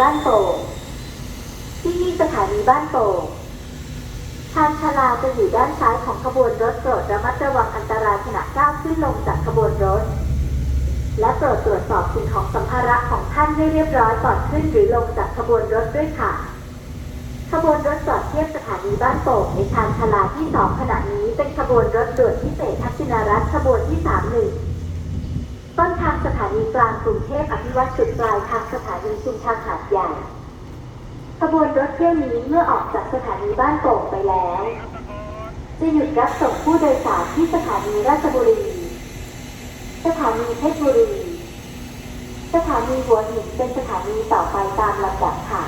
บ้านโป่งที่นี่สถานีบ้านโป่งชานชลาจะอยู่ด้านซ้ายของขบวนรถโปรดระมัดระวังอันตรายขณะก้าวขึ้นลงจากขบวนรถ และโปรดตรวจสอบสิ่งของสัมภาระของท่านให้เรียบร้อยก่อนขึ้นหรือลงจากขบวนรถด้วยค่ะ ขบวนรถจอดเทียบสถานีบ้านโป่งในชานชลาที่สองขณะนี้เป็นขบวนรถด่วนพิเศษทักษิณรัฐขบวนที่สามหนึ่ง นีกลางกรุงเทพอภิวัตจุดปลายทางสถานีชุมทางหาดใหญ่ ขบวนรถเที่ยวนี้เมื่อออกจากสถานีบ้านโป่งไปแล้ว จะหยุดรับส่งผู้โดยสารที่สถานีราชบุรี สถานีเพชรบุรี สถานีหัวหินเป็นสถานีต่อไปตามลำดับค่ะ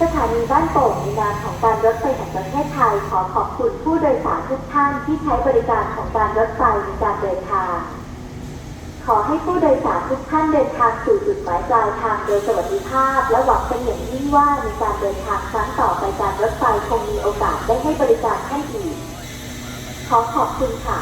สถานีบ้านโป่งในนามของการรถไฟแห่งประเทศไทยขอขอบคุณผู้โดยสารทุกท่านที่ใช้บริการของการรถไฟในการเดินทาง ขอให้ผู้โดยสารทุกท่านเดินทางสู่จุดหมายปลายทางโดยสวัสดิภาพ และหวังเป็นอย่างยิ่งว่าในการเดินทางครั้งต่อไปการรถไฟคงมีโอกาสได้ให้บริการให้อีกขอขอบคุณค่ะ